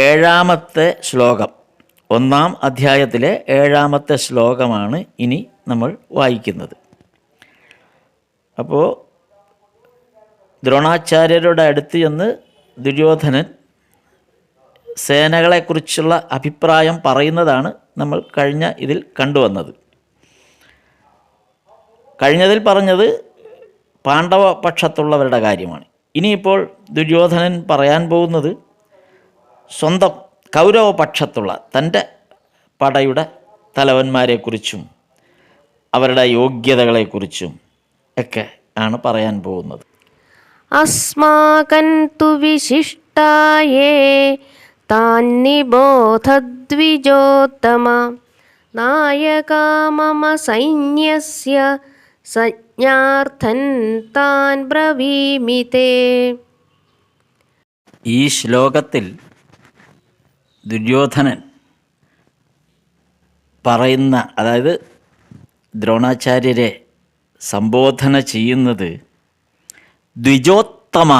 ഏഴാമത്തെ ശ്ലോകം. ഒന്നാം അധ്യായത്തിലെ ഏഴാമത്തെ ശ്ലോകമാണ് ഇനി നമ്മൾ വായിക്കുന്നത്. അപ്പോൾ ദ്രോണാചാര്യരുടെ അടുത്ത് ചെന്ന് ദുര്യോധനൻ സേനകളെക്കുറിച്ചുള്ള അഭിപ്രായം പറയുന്നതാണ് നമ്മൾ കഴിഞ്ഞ ഇതിൽ കണ്ടുവന്നത്. കഴിഞ്ഞതിൽ പറഞ്ഞത് പാണ്ഡവ പക്ഷത്തുള്ളവരുടെ കാര്യമാണ്. ഇനിയിപ്പോൾ ദുര്യോധനൻ പറയാൻ പോകുന്നത് സ്വന്തം കൗരവപക്ഷത്തുള്ള തന്റെ പടയുടെ തലവന്മാരെക്കുറിച്ചും അവരുടെ യോഗ്യതകളെക്കുറിച്ചും ഒക്കെ ആണ് പറയാൻ പോകുന്നത്. അസ്മാകൻ തു വിശിഷ്ടായേ താൻ നിബോധദ്വിജോത്തമ. നായകാ മമ സൈന്യസ്യ സജ്ഞാർത്ഥൻ താൻ ബ്രവീമിതേ ഈ ശ്ലോകത്തിൽ ദുര്യോധനൻ പറയുന്ന അതായത് ദ്രോണാചാര്യരെ സംബോധന ചെയ്യുന്നത് ദ്വിജോത്തമ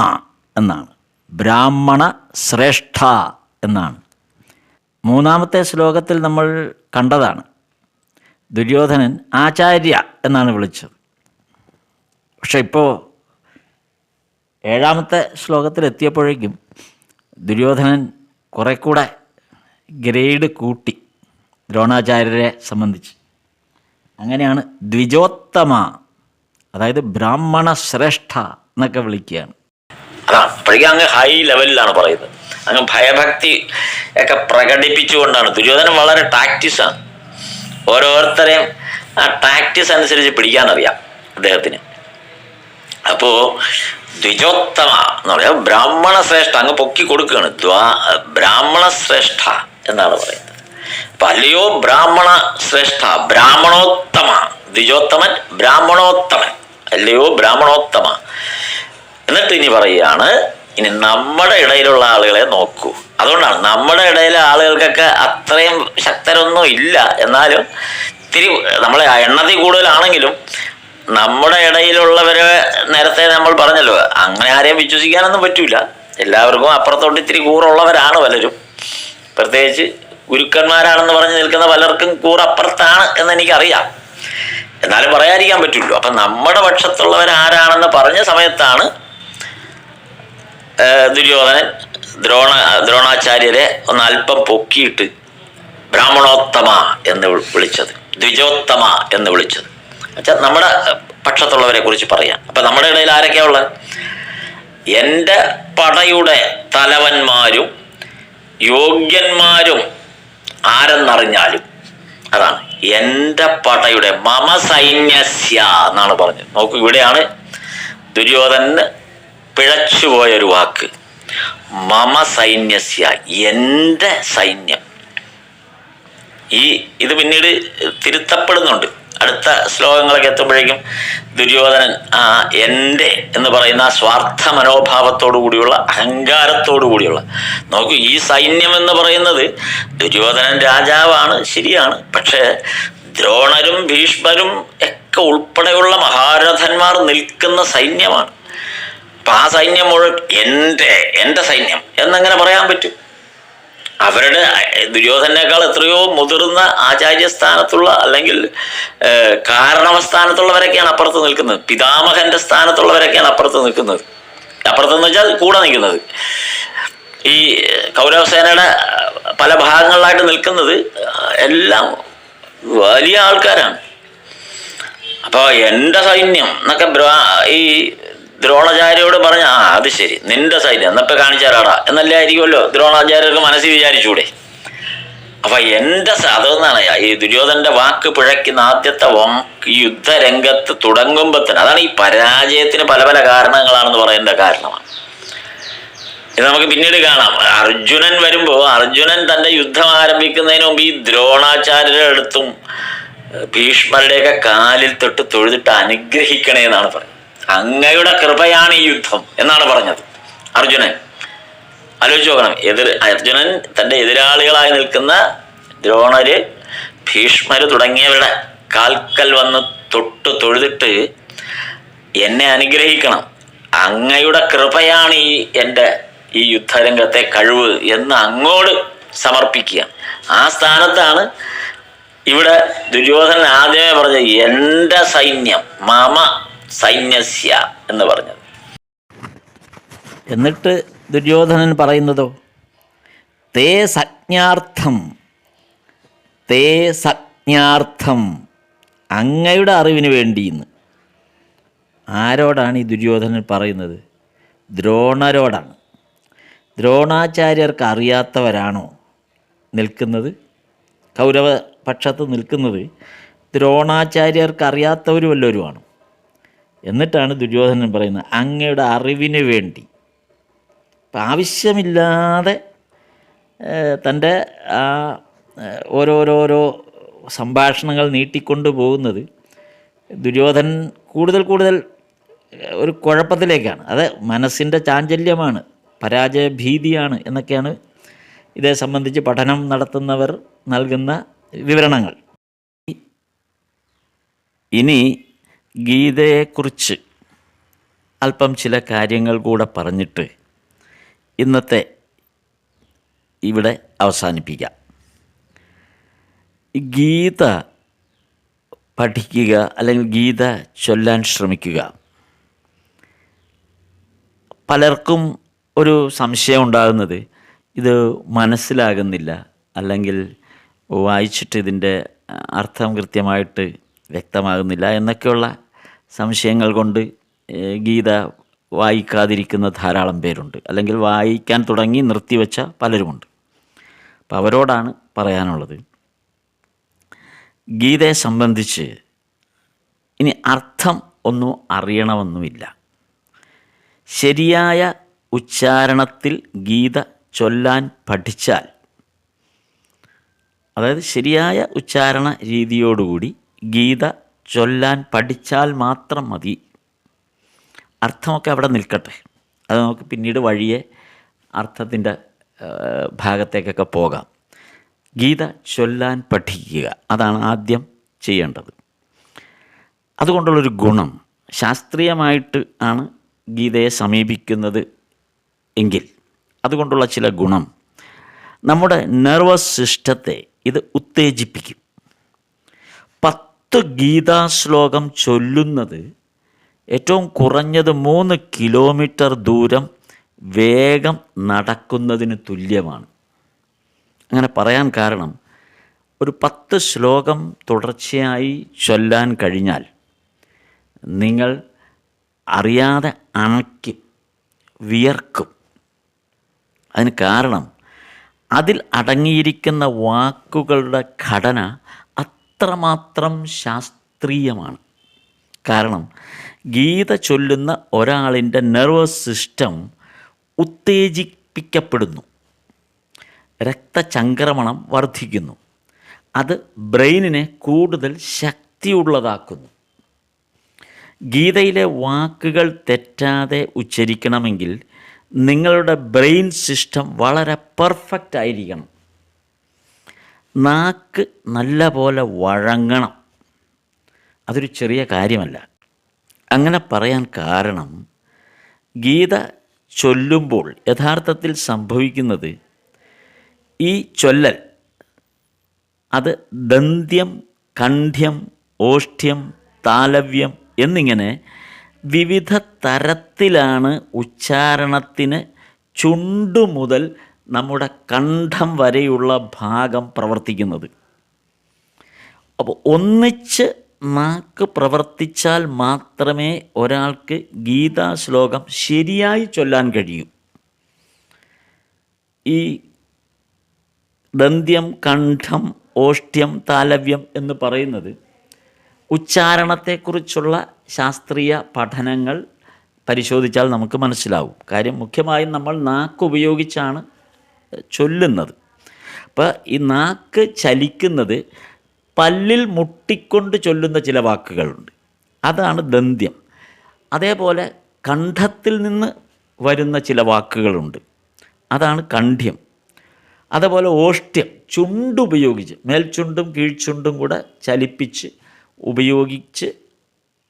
എന്നാണ് ബ്രാഹ്മണ ശ്രേഷ്ഠ എന്നാണ്. മൂന്നാമത്തെ ശ്ലോകത്തിൽ നമ്മൾ കണ്ടതാണ് ദുര്യോധനൻ ആചാര്യ എന്നാണ് വിളിച്ചത്. പക്ഷെ ഇപ്പോൾ ഏഴാമത്തെ ശ്ലോകത്തിൽ എത്തിയപ്പോഴേക്കും ദുര്യോധനൻ കുറെ കൂടെ ഗ്രേഡ് കൂട്ടി ദ്രോണാചാര്യരെ സംബന്ധിച്ച്. അങ്ങനെയാണ് ദ്വിജോത്തമ അതായത് ബ്രാഹ്മണ ശ്രേഷ്ഠ എന്നൊക്കെ വിളിക്കുകയാണ്. അതാ അപ്പോഴേക്കും അങ്ങ് ഹൈ ലെവലിലാണ് പറയുന്നത്. അങ്ങ് ഭയഭക്തി ഒക്കെ പ്രകടിപ്പിച്ചുകൊണ്ടാണ്. ദുര്യോധനൻ വളരെ ടാക്ടിസാണ് ഓരോരുത്തരെയും ആ ടാക്ടിസ് അനുസരിച്ച് പിടിക്കാനറിയാം അദ്ദേഹത്തിന്. അപ്പോൾ ദ്വിജോത്തമ എന്ന് പറയാം ബ്രാഹ്മണ ശ്രേഷ്ഠ അങ്ങ് പൊക്കി കൊടുക്കുകയാണ്. ദ്വാ ബ്രാഹ്മണ ശ്രേഷ്ഠ. എന്നാണ് പറയുന്നത്. അപ്പൊ അല്ലയോ ബ്രാഹ്മണ ശ്രേഷ്ഠ ബ്രാഹ്മണോത്തമ. ദ്വിജോത്തമൻ ബ്രാഹ്മണോത്തമൻ. അല്ലയോ ബ്രാഹ്മണോത്തമ. എന്നിട്ട് ഇനി പറയുകയാണ് ഇനി നമ്മുടെ ഇടയിലുള്ള ആളുകളെ നോക്കൂ. അതുകൊണ്ടാണ് നമ്മുടെ ഇടയിലെ ആളുകൾക്കൊക്കെ അത്രയും ശക്തരൊന്നും ഇല്ല. എന്നാലും ഇത്തിരി നമ്മളെ എണ്ണത്തിൽ കൂടുതലാണെങ്കിലും നമ്മുടെ ഇടയിലുള്ളവരെ നേരത്തെ നമ്മൾ പറഞ്ഞല്ലോ അങ്ങനെ ആരെയും വിശ്വസിക്കാനൊന്നും പറ്റൂല. എല്ലാവർക്കും അപ്പുറത്തോട്ട് ഇത്തിരി കൂറുള്ളവരാണ് പലരും. പ്രത്യേകിച്ച് ഗുരുക്കന്മാരാണെന്ന് പറഞ്ഞ് നിൽക്കുന്ന പലർക്കും കൂറപ്പുറത്താണ് എന്ന് എനിക്കറിയാം എന്നാലും പറയാതിരിക്കാൻ പറ്റുള്ളൂ അപ്പം നമ്മുടെ പക്ഷത്തുള്ളവർ ആരാണെന്ന് പറഞ്ഞ സമയത്താണ് ദുര്യോധനൻ ദ്രോണ ദ്രോണാചാര്യരെ ഒന്ന് അല്പം പൊക്കിയിട്ട് ബ്രാഹ്മണോത്തമ എന്ന് വിളിച്ചത്. ദ്വിജോത്തമ എന്ന് വിളിച്ചത്. വെച്ചാൽ നമ്മുടെ പക്ഷത്തുള്ളവരെ കുറിച്ച് പറയാം. അപ്പൊ നമ്മുടെ ഇടയിൽ ആരൊക്കെയാ ഉള്ളത്? എന്റെ പടയുടെ തലവന്മാരും യോഗ്യന്മാരും ആരെന്നറിഞ്ഞാലും അതാണ് എന്റെ പടയുടെ മമ സൈന്യസ്യ എന്നാണ് പറഞ്ഞത്. നോക്കൂ ഇവിടെയാണ് ദുര്യോധനന് പിഴച്ചുപോയൊരു വാക്ക്. മമ സൈന്യസ്യ എന്റെ സൈന്യം. ഈ ഇത് പിന്നീട് തിരുത്തപ്പെടുന്നുണ്ട്. അടുത്ത ശ്ലോകങ്ങളൊക്കെ എത്തുമ്പോഴേക്കും ദുര്യോധനൻ ആ എന്റെ എന്ന് പറയുന്ന ആ സ്വാർത്ഥ മനോഭാവത്തോടു കൂടിയുള്ള അഹങ്കാരത്തോടു കൂടിയുള്ള. നോക്കൂ ഈ സൈന്യം എന്ന് പറയുന്നത് ദുര്യോധനൻ രാജാവാണ് ശരിയാണ്. പക്ഷേ ദ്രോണരും ഭീഷ്മരും ഒക്കെ ഉൾപ്പെടെയുള്ള മഹാരഥന്മാർ നിൽക്കുന്ന സൈന്യമാണ്. അപ്പൊ ആ സൈന്യം മുഴുവൻ എന്റെ എന്റെ സൈന്യം എന്നങ്ങനെ പറയാൻ പറ്റും? അവരുടെ ദുര്യോധനേക്കാൾ എത്രയോ മുതിർന്ന ആചാര്യസ്ഥാനത്തുള്ള അല്ലെങ്കിൽ കാരണവസ്ഥാനത്തുള്ളവരൊക്കെയാണ് അപ്പുറത്ത് നിൽക്കുന്നത്. പിതാമഹന്റെ സ്ഥാനത്തുള്ളവരൊക്കെയാണ് അപ്പുറത്ത് നിൽക്കുന്നത്. അപ്പുറത്ത് എന്ന് വെച്ചാൽ കൂടെ നിൽക്കുന്നത്. ഈ കൗരവസേനയുടെ പല ഭാഗങ്ങളിലായിട്ട് നിൽക്കുന്നത് എല്ലാം വലിയ ആൾക്കാരാണ്. അപ്പോൾ എന്റെ സൈന്യം എന്നൊക്കെ ഈ ദ്രോണാചാര്യോട് പറഞ്ഞ ആ അത് ശരി. നിന്റെ സൈന്യം എന്നപ്പോ കാണിച്ചാലാടാ എന്നല്ലേ ആയിരിക്കുമല്ലോ? ദ്രോണാചാര്യർക്ക് മനസ്സിൽ വിചാരിച്ചൂടെ? അപ്പൊ എന്റെ അതൊന്നാണ്. ഈ ദുര്യോധന്റെ വാക്ക് പിഴയ്ക്കുന്ന ആദ്യത്തെ യുദ്ധരംഗത്ത് തുടങ്ങുമ്പോൾ തന്നെ അതാണ് ഈ പരാജയത്തിന് പല പല കാരണങ്ങളാണെന്ന് പറയേണ്ട കാരണമാണ് ഇത് നമുക്ക് പിന്നീട് കാണാം. അർജുനൻ വരുമ്പോൾ അർജുനൻ തന്റെ യുദ്ധം ആരംഭിക്കുന്നതിന് മുമ്പ് ഈ ദ്രോണാചാര്യരുടെ അടുത്തും ഭീഷ്മരുടെയൊക്കെ കാലിൽ തൊട്ട് തൊഴുതിട്ട് അനുഗ്രഹിക്കണേ എന്നാണ് പറഞ്ഞത് അങ്ങയുടെ കൃപയാണ് ഈ യുദ്ധം എന്നാണ് പറഞ്ഞത്. അർജുനൻ ആലോചിച്ച് നോക്കണം. എതിർ അർജുനൻ തന്റെ എതിരാളികളായി നിൽക്കുന്ന ദ്രോണര് ഭീഷ്മര് തുടങ്ങിയവരുടെ കാൽക്കൽ വന്ന് തൊട്ട് തൊഴുതിട്ട് എന്നെ അനുഗ്രഹിക്കണം. അങ്ങയുടെ കൃപയാണ് ഈ എന്റെ ഈ യുദ്ധരംഗത്തെ കഴിവ് എന്ന് അങ്ങോട് സമർപ്പിക്കുക. ആ സ്ഥാനത്താണ് ഇവിടെ ദുര്യോധനൻ ആദ്യമേ പറഞ്ഞത് എന്റെ സൈന്യം മമ സൈന്യസ്യ എന്ന് പറഞ്ഞത്. എന്നിട്ട് ദുര്യോധനൻ പറയുന്നതോ? തേ സജ്ഞാർത്ഥം തേ സജ്ഞാർത്ഥം അങ്ങയുടെ അറിവിന് വേണ്ടിയെന്ന്. ആരോടാണ് ഈ ദുര്യോധനൻ പറയുന്നത്? ദ്രോണരോടാണ്. ദ്രോണാചാര്യർക്ക് അറിയാത്തവരാണോ നിൽക്കുന്നത്? കൗരവ പക്ഷത്ത് നിൽക്കുന്നത് ദ്രോണാചാര്യർക്ക് അറിയാത്തവരും വല്ലവരുമാണ് എന്നിട്ടാണ് ദുര്യോധനൻ പറയുന്നത് അങ്ങയുടെ അറിവിന് വേണ്ടി. ആവശ്യമില്ലാതെ തന്റെ ആ ഓരോരോരോ സംഭാഷണങ്ങൾ നീട്ടിക്കൊണ്ട് പോകുന്നത് ദുര്യോധനൻ കൂടുതൽ കൂടുതൽ ഒരു കുഴപ്പത്തിലേക്കാണ്. അത് മനസ്സിന്റെ ചാഞ്ചല്യമാണ് പരാജയ ഭീതിയാണ് എന്നൊക്കെയാണ് ഇതേ സംബന്ധിച്ച് പഠനം നടത്തുന്നവർ നൽകുന്ന വിവരണങ്ങൾ. ഇനി ഗീതയെക്കുറിച്ച് അല്പം ചില കാര്യങ്ങൾ കൂടെ പറഞ്ഞിട്ട് ഇന്നത്തെ ഇവിടെ അവസാനിപ്പിക്കാം. ഗീത പഠിക്കുക അല്ലെങ്കിൽ ഗീത ചൊല്ലാൻ ശ്രമിക്കുക. പലർക്കും ഒരു സംശയം ഉണ്ടാകുന്നത് ഇത് മനസ്സിലാകുന്നില്ല അല്ലെങ്കിൽ വായിച്ചിട്ട് ഇതിന്റെ അർത്ഥം കൃത്യമായിട്ട് വ്യക്തമാകുന്നില്ല എന്നൊക്കെയുള്ള സംശയങ്ങൾ കൊണ്ട് ഗീത വായിക്കാതിരിക്കുന്ന ധാരാളം പേരുണ്ട്. അല്ലെങ്കിൽ വായിക്കാൻ തുടങ്ങി നിർത്തിവെച്ച പലരുമുണ്ട്. അപ്പോൾ അവരോടാണ് പറയാനുള്ളത് ഗീതയെ സംബന്ധിച്ച് ഇനി അർത്ഥം ഒന്നും അറിയണമെന്നുമില്ല. ശരിയായ ഉച്ചാരണത്തിൽ ഗീത ചൊല്ലാൻ പഠിച്ചാൽ അതായത് ശരിയായ ഉച്ചാരണ രീതിയോടുകൂടി ഗീത ചൊല്ലാൻ പഠിച്ചാൽ മാത്രം മതി. അർത്ഥമൊക്കെ അവിടെ നിൽക്കട്ടെ. അത് നമുക്ക് പിന്നീട് വഴിയെ അർത്ഥത്തിന്റെ ഭാഗത്തേക്കൊക്കെ പോകാം. ഗീത ചൊല്ലാൻ പഠിക്കുക. അതാണ് ആദ്യം ചെയ്യേണ്ടത്. അതുകൊണ്ടുള്ളൊരു ഗുണം ശാസ്ത്രീയമായിട്ട് ആണ് ഗീതയെ സമീപിക്കുന്നത് എങ്കിൽ. അതുകൊണ്ടുള്ള ചില ഗുണം. നമ്മുടെ നെർവസ് സിസ്റ്റത്തെ ഇത് ഉത്തേജിപ്പിക്കും. പത്ത് ഗീതാശ്ലോകം ചൊല്ലുന്നത് ഏറ്റവും കുറഞ്ഞത് മൂന്ന് കിലോമീറ്റർ ദൂരം വേഗം നടക്കുന്നതിന് തുല്യമാണ്. അങ്ങനെ പറയാൻ കാരണം ഒരു പത്ത് ശ്ലോകം തുടർച്ചയായി ചൊല്ലാൻ കഴിഞ്ഞാൽ നിങ്ങൾ അറിയാതെ അണയ്ക്കും വിയർക്കും. അതിന് കാരണം അതിൽ അടങ്ങിയിരിക്കുന്ന വാക്കുകളുടെ ഘടന അത്രമാത്രം ശാസ്ത്രീയമാണ്. കാരണം ഗീത ചൊല്ലുന്ന ഒരാളിന്റെ നെർവസ് സിസ്റ്റം ഉത്തേജിപ്പിക്കപ്പെടുന്നു. രക്തചംക്രമണം വർദ്ധിക്കുന്നു. അത് ബ്രെയിനിനെ കൂടുതൽ ശക്തിയുള്ളതാക്കുന്നു. ഗീതയിലെ വാക്കുകൾ തെറ്റാതെ ഉച്ചരിക്കണമെങ്കിൽ നിങ്ങളുടെ ബ്രെയിൻ സിസ്റ്റം വളരെ പെർഫെക്റ്റ് ആയിരിക്കണം നാക്ക് നല്ല പോലെ വഴങ്ങണം. അതൊരു ചെറിയ കാര്യമല്ല. അങ്ങനെ പറയാൻ കാരണം ഗീത ചൊല്ലുമ്പോൾ യഥാർത്ഥത്തിൽ സംഭവിക്കുന്നത് ഈ ചൊല്ലൽ അത് ദന്ത്യം കണ്ഠ്യം ഓഷ്ഠ്യം താലവ്യം എന്നിങ്ങനെ വിവിധ തരത്തിലാണ് ഉച്ചാരണത്തിന് ചുണ്ടു മുതൽ നമ്മുടെ കണ്ഠം വരെയുള്ള ഭാഗം പ്രവർത്തിക്കുന്നത്. അപ്പോൾ ഒന്നിച്ച് നാക്ക് പ്രവർത്തിച്ചാൽ മാത്രമേ ഒരാൾക്ക് ഗീതാ ശ്ലോകം ശരിയായി ചൊല്ലാൻ കഴിയൂ. ഈ ദന്ത്യം കണ്ഠം ഓഷ്ട്യം താലവ്യം എന്ന് പറയുന്നത് ഉച്ചാരണത്തെക്കുറിച്ചുള്ള ശാസ്ത്രീയ പഠനങ്ങൾ പരിശോധിച്ചാൽ നമുക്ക് മനസ്സിലാവും. കാര്യം മുഖ്യമായും നമ്മൾ നാക്ക് ഉപയോഗിച്ചാണ് ചൊല്ലുന്നത്. അപ്പോൾ ഈ നാക്ക് ചലിക്കുന്നത് പല്ലിൽ മുട്ടിക്കൊണ്ട് ചൊല്ലുന്ന ചില വാക്കുകളുണ്ട്. അതാണ് ദന്ത്യം. അതേപോലെ കണ്ഠത്തിൽ നിന്ന് വരുന്ന ചില വാക്കുകളുണ്ട്. അതാണ് കണ്ഠ്യം. അതേപോലെ ഓഷ്ട്യം ചുണ്ടുപയോഗിച്ച് മേൽചുണ്ടും കീഴ്ചുണ്ടും കൂടെ ചലിപ്പിച്ച് ഉപയോഗിച്ച്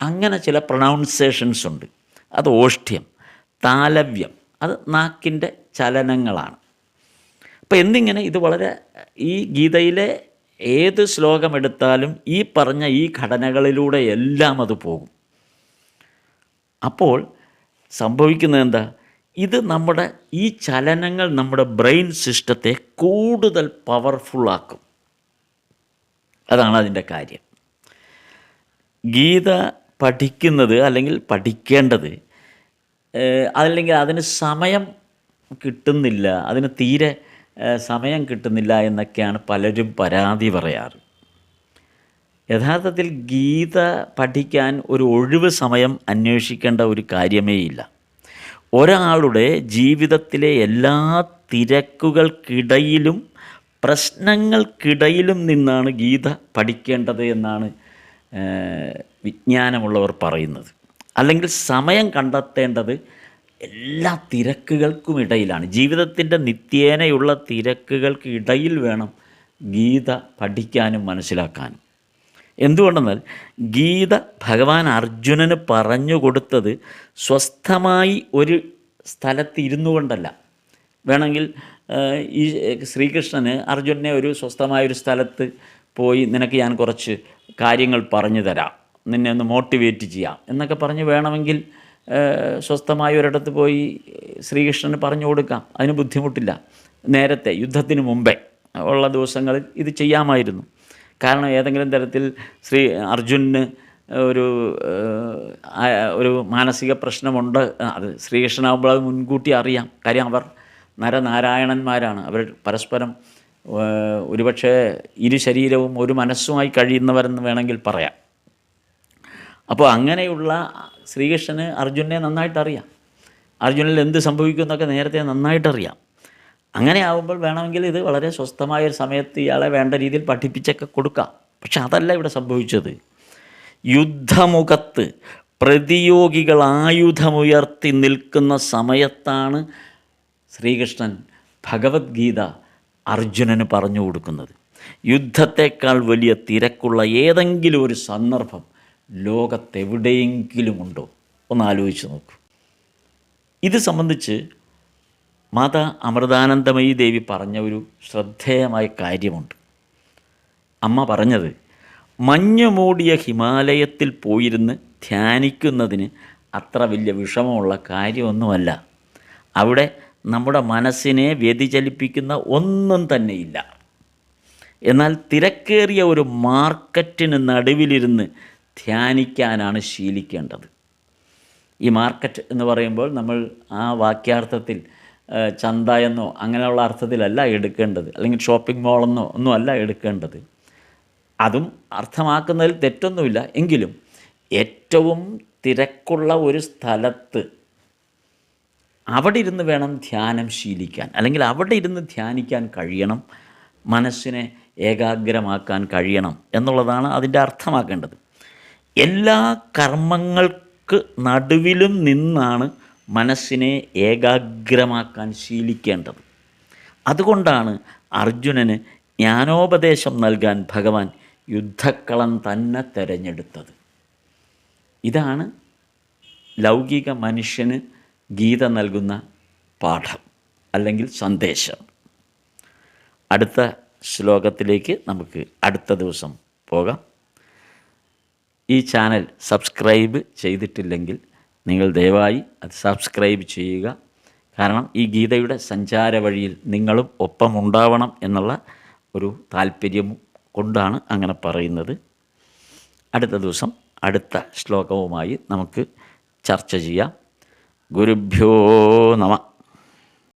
അങ്ങനെ ചില പ്രൊണൗൺസേഷൻസ് ഉണ്ട്. അത് ഓഷ്ട്യം താലവ്യം അത് നാക്കിന്റെ ചലനങ്ങളാണ്. അപ്പം എന്നിങ്ങനെ ഇത് വളരെ ഈ ഗീതയിലെ ഏത് ശ്ലോകമെടുത്താലും ഈ പറഞ്ഞ ഈ ഘടനകളിലൂടെ എല്ലാം അത് പോകും. അപ്പോൾ സംഭവിക്കുന്നത് എന്താ? ഇത് നമ്മുടെ ഈ ചലനങ്ങൾ നമ്മുടെ ബ്രെയിൻ സിസ്റ്റത്തെ കൂടുതൽ പവർഫുള്ളാക്കും അതാണ് അതിന്റെ കാര്യം. ഗീത പഠിക്കുന്നത് അല്ലെങ്കിൽ പഠിക്കേണ്ടത് അതല്ലെങ്കിൽ അതിന് സമയം കിട്ടുന്നില്ല അതിന് തീരെ സമയം കിട്ടുന്നില്ല എന്നൊക്കെയാണ് പലരും പരാതി പറയാറ്. യഥാർത്ഥത്തിൽ ഗീത പഠിക്കാൻ ഒരു ഒഴിവ് സമയം അന്വേഷിക്കേണ്ട ഒരു കാര്യമേ ഇല്ല. ഒരാളുടെ ജീവിതത്തിലെ എല്ലാ തിരക്കുകൾക്കിടയിലും പ്രശ്നങ്ങൾക്കിടയിലും നിന്നാണ് ഗീത പഠിക്കേണ്ടത് എന്നാണ് വിജ്ഞാനമുള്ളവർ പറയുന്നത്. അല്ലെങ്കിൽ സമയം കണ്ടെത്തേണ്ടത് എല്ലാ തിരക്കുകൾക്കും ഇടയിലാണ്. ജീവിതത്തിന്റെ നിത്യേനയുള്ള തിരക്കുകൾക്ക് ഇടയിൽ വേണം ഗീത പഠിക്കാനും മനസ്സിലാക്കാനും. എന്തുകൊണ്ടെന്നാൽ ഗീത ഭഗവാൻ അർജുനന് പറഞ്ഞു കൊടുത്തത് സ്വസ്ഥമായി ഒരു സ്ഥലത്ത് ഇരുന്നു കൊണ്ടല്ല. വേണമെങ്കിൽ ഈ ശ്രീകൃഷ്ണന് അർജുനനെ ഒരു സ്വസ്ഥമായ ഒരു സ്ഥലത്ത് പോയി നിനക്ക് ഞാൻ കുറച്ച് കാര്യങ്ങൾ പറഞ്ഞു തരാം. നിന്നെ ഒന്ന് മോട്ടിവേറ്റ് ചെയ്യാം എന്നൊക്കെ പറഞ്ഞ് വേണമെങ്കിൽ സ്വസ്ഥമായ ഒരിടത്ത് പോയി ശ്രീകൃഷ്ണന് പറഞ്ഞു കൊടുക്കാം. അതിന് ബുദ്ധിമുട്ടില്ല. നേരത്തെ യുദ്ധത്തിന് മുമ്പേ ഉള്ള ദിവസങ്ങളിൽ ഇത് ചെയ്യാമായിരുന്നു. കാരണം ഏതെങ്കിലും തരത്തിൽ ശ്രീ അർജുനന് ഒരു ഒരു മാനസിക പ്രശ്നമുണ്ട്. അത് ശ്രീകൃഷ്ണനാകുമ്പോൾ അത് മുൻകൂട്ടി അറിയാം. കാര്യം അവർ നരനാരായണന്മാരാണ്. അവർ പരസ്പരം ഒരുപക്ഷേ ഇരു ശരീരവും ഒരു മനസ്സുമായി കഴിയുന്നവരെന്ന് വേണമെങ്കിൽ പറയാം. അപ്പോൾ അങ്ങനെയുള്ള ശ്രീകൃഷ്ണന് അർജുനെ നന്നായിട്ട് അറിയാം അർജുനിൽ എന്ത് സംഭവിക്കുമെന്നൊക്കെ നേരത്തെ നന്നായിട്ടറിയാം. അങ്ങനെ ആവുമ്പോൾ വേണമെങ്കിൽ ഇത് വളരെ സ്വസ്ഥമായ ഒരു സമയത്ത് ഇയാളെ വേണ്ട രീതിയിൽ പഠിപ്പിച്ചൊക്കെ കൊടുക്കാം. പക്ഷെ അതല്ല ഇവിടെ സംഭവിച്ചത്. യുദ്ധമുഖത്ത് പ്രതിയോഗികൾ ആയുധമുയർത്തി നിൽക്കുന്ന സമയത്താണ് ശ്രീകൃഷ്ണൻ ഭഗവത്ഗീത അർജുനന് പറഞ്ഞു കൊടുക്കുന്നത്. യുദ്ധത്തെക്കാൾ വലിയ തിരക്കുള്ള ഏതെങ്കിലും ഒരു സന്ദർഭം ലോകത്തെവിടെയെങ്കിലും ഉണ്ടോ ഒന്ന് ആലോചിച്ച് നോക്കൂ. ഇത് സംബന്ധിച്ച് മാതാ അമൃതാനന്ദമയി ദേവി പറഞ്ഞ ഒരു ശ്രദ്ധേയമായ കാര്യമുണ്ട്. അമ്മ പറഞ്ഞത് മഞ്ഞു മൂടിയ ഹിമാലയത്തിൽ പോയിരുന്ന് ധ്യാനിക്കുന്നതിന് അത്ര വലിയ വിഷമമുള്ള കാര്യമൊന്നുമല്ല. അവിടെ നമ്മുടെ മനസ്സിനെ വ്യതിചലിപ്പിക്കുന്ന ഒന്നും തന്നെയില്ല. എന്നാൽ തിരക്കേറിയ ഒരു മാർക്കറ്റിന് നടുവിലിരുന്ന് ധ്യാനിക്കാനാണ് ശീലിക്കേണ്ടത്. ഈ മാർക്കറ്റ് എന്ന് പറയുമ്പോൾ നമ്മൾ ആ വാക്യാർത്ഥത്തിൽ ചന്ത എന്നോ അങ്ങനെയുള്ള അർത്ഥത്തിലല്ല എടുക്കേണ്ടത്. അല്ലെങ്കിൽ ഷോപ്പിംഗ് മോളെന്നോ ഒന്നും അല്ല എടുക്കേണ്ടത്. അതും അർത്ഥമാക്കുന്നതിൽ തെറ്റൊന്നുമില്ല. എങ്കിലും ഏറ്റവും തിരക്കുള്ള ഒരു സ്ഥലത്ത് അവിടെ ഇരുന്ന് വേണം ധ്യാനം ശീലിക്കാൻ. അല്ലെങ്കിൽ അവിടെ ഇരുന്ന് ധ്യാനിക്കാൻ കഴിയണം. മനസ്സിനെ ഏകാഗ്രമാക്കാൻ കഴിയണം എന്നുള്ളതാണ് അതിന്റെ അർത്ഥമാക്കേണ്ടത്. എല്ലാ കർമ്മങ്ങൾക്ക് നടുവിലും നിന്നാണ് മനസ്സിനെ ഏകാഗ്രമാക്കാൻ ശീലിക്കേണ്ടത്. അതുകൊണ്ടാണ് അർജുനന് ജ്ഞാനോപദേശം നൽകാൻ ഭഗവാൻ യുദ്ധക്കളം തന്നെ തിരഞ്ഞെടുത്തത്. ഇതാണ് ലൗകിക മനുഷ്യന് ഗീത നൽകുന്ന പാഠം അല്ലെങ്കിൽ സന്ദേശം. അടുത്ത ശ്ലോകത്തിലേക്ക് നമുക്ക് അടുത്ത ദിവസം പോകാം. ഈ ചാനൽ സബ്സ്ക്രൈബ് ചെയ്തിട്ടില്ലെങ്കിൽ നിങ്ങൾ ദയവായി അത് സബ്സ്ക്രൈബ് ചെയ്യുക. കാരണം ഈ ഗീതയുടെ സഞ്ചാര വഴിയിൽ നിങ്ങളും ഒപ്പമുണ്ടാവണം എന്നുള്ള ഒരു താല്പര്യം കൊണ്ടാണ് അങ്ങനെ പറയുന്നത്. അടുത്ത ദിവസം അടുത്ത ശ്ലോകവുമായി നമുക്ക് ചർച്ച ചെയ്യാം. ഗുരുഭ്യോ നമ